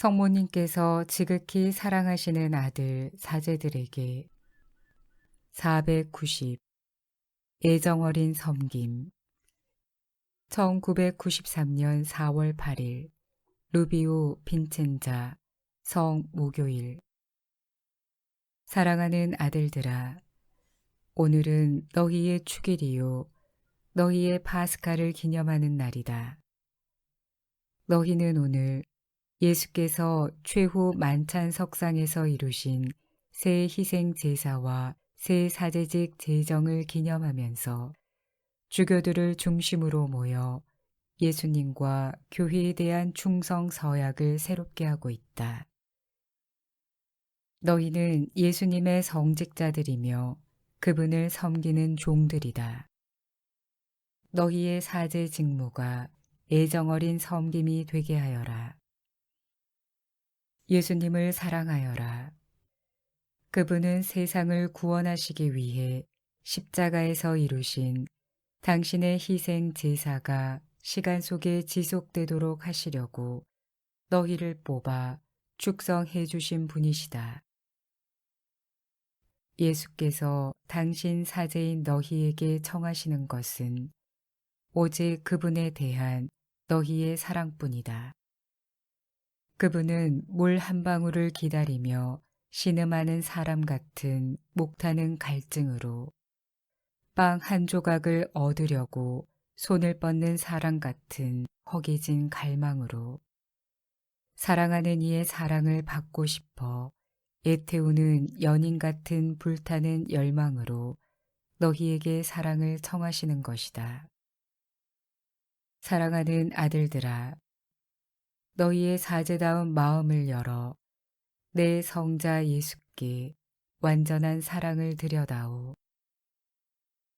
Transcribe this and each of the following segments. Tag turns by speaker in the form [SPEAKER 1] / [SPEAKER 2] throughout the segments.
[SPEAKER 1] 성모님께서 지극히 사랑하시는 아들 사제들에게 490 애정어린 섬김. 1993년 4월 8일 루비오 빈첸자 성 목요일. 사랑하는 아들들아 오늘은 너희의 축일이요. 너희의 파스카를 기념하는 날이다. 너희는 오늘 예수께서 최후 만찬 석상에서 이루신 새 희생 제사와 새 사제직 제정을 기념하면서 주교들을 중심으로 모여 예수님과 교회에 대한 충성 서약을 새롭게 하고 있다. 너희는 예수님의 성직자들이며 그분을 섬기는 종들이다. 너희의 사제 직무가 애정어린 섬김이 되게 하여라. 예수님을 사랑하여라. 그분은 세상을 구원하시기 위해 십자가에서 이루신 당신의 희생 제사가 시간 속에 지속되도록 하시려고 너희를 뽑아 축성해 주신 분이시다. 예수께서 당신 사제인 너희에게 청하시는 것은 오직 그분에 대한 너희의 사랑뿐이다. 그분은 물 한 방울을 기다리며 신음하는 사람 같은 목타는 갈증으로 빵 한 조각을 얻으려고 손을 뻗는 사람 같은 허기진 갈망으로 사랑하는 이의 사랑을 받고 싶어 애태우는 연인 같은 불타는 열망으로 너희에게 사랑을 청하시는 것이다. 사랑하는 아들들아, 너희의 사제다운 마음을 열어 내 성자 예수께 완전한 사랑을 들여다오.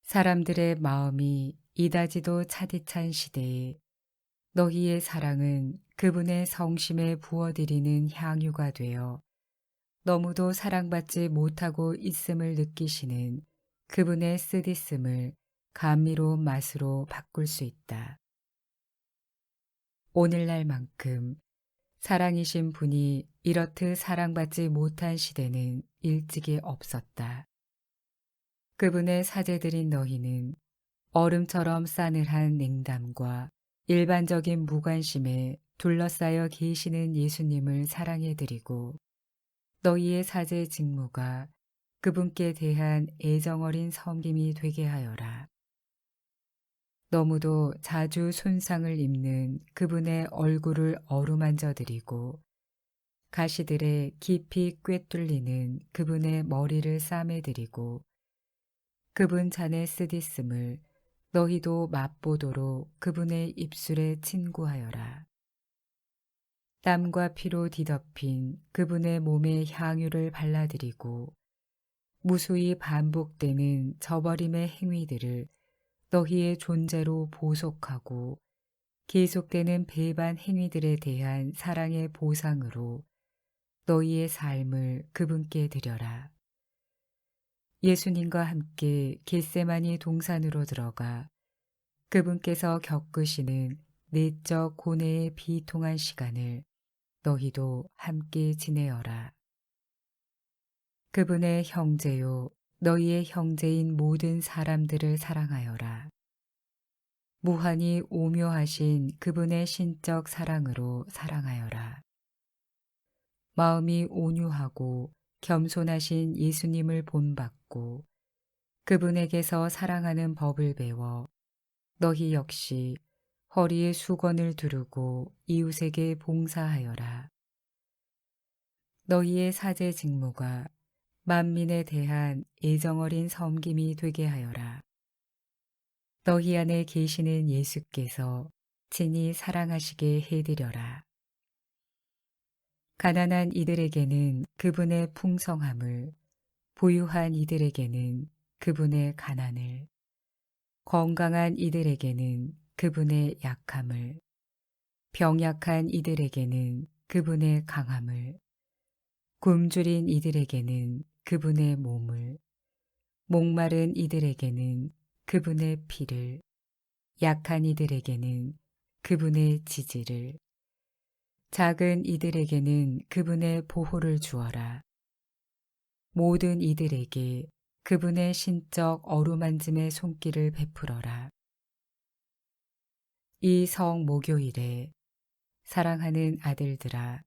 [SPEAKER 1] 사람들의 마음이 이다지도 차디찬 시대에 너희의 사랑은 그분의 성심에 부어드리는 향유가 되어 너무도 사랑받지 못하고 있음을 느끼시는 그분의 쓰디씀을 감미로운 맛으로 바꿀 수 있다. 오늘날만큼 사랑이신 분이 이렇듯 사랑받지 못한 시대는 일찍이 없었다. 그분의 사제들인 너희는 얼음처럼 싸늘한 냉담과 일반적인 무관심에 둘러싸여 계시는 예수님을 사랑해드리고 너희의 사제 직무가 그분께 대한 애정어린 섬김이 되게 하여라. 너무도 자주 손상을 입는 그분의 얼굴을 어루만져 드리고 가시들에 깊이 꿰뚫리는 그분의 머리를 싸매 드리고 그분 잔의 쓰디씀을 너희도 맛보도록 그분의 입술에 친구하여라. 땀과 피로 뒤덮인 그분의 몸에 향유를 발라드리고 무수히 반복되는 저버림의 행위들을 너희의 존재로 보속하고 계속되는 배반 행위들에 대한 사랑의 보상으로 너희의 삶을 그분께 드려라. 예수님과 함께 겟세마니 동산으로 들어가 그분께서 겪으시는 내적 고뇌의 비통한 시간을 너희도 함께 지내어라. 그분의 형제요 너희의 형제인 모든 사람들을 사랑하여라. 무한히 오묘하신 그분의 신적 사랑으로 사랑하여라. 마음이 온유하고 겸손하신 예수님을 본받고 그분에게서 사랑하는 법을 배워 너희 역시 허리에 수건을 두르고 이웃에게 봉사하여라. 너희의 사제 직무가 만민에 대한 애정어린 섬김이 되게 하여라. 너희 안에 계시는 예수께서 친히 사랑하시게 해드려라. 가난한 이들에게는 그분의 풍성함을, 부유한 이들에게는 그분의 가난을, 건강한 이들에게는 그분의 약함을, 병약한 이들에게는 그분의 강함을, 굶주린 이들에게는 그분의 몸을, 목마른 이들에게는 그분의 피를, 약한 이들에게는 그분의 지지를, 작은 이들에게는 그분의 보호를 주어라. 모든 이들에게 그분의 신적 어루만짐의 손길을 베풀어라. 이 성 목요일에 사랑하는 아들들아,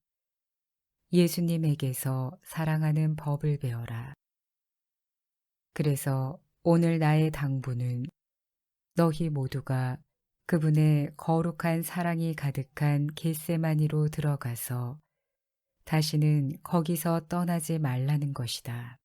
[SPEAKER 1] 예수님에게서 사랑하는 법을 배워라. 그래서 오늘 나의 당부는 너희 모두가 그분의 거룩한 사랑이 가득한 겟세마니로 들어가서 다시는 거기서 떠나지 말라는 것이다.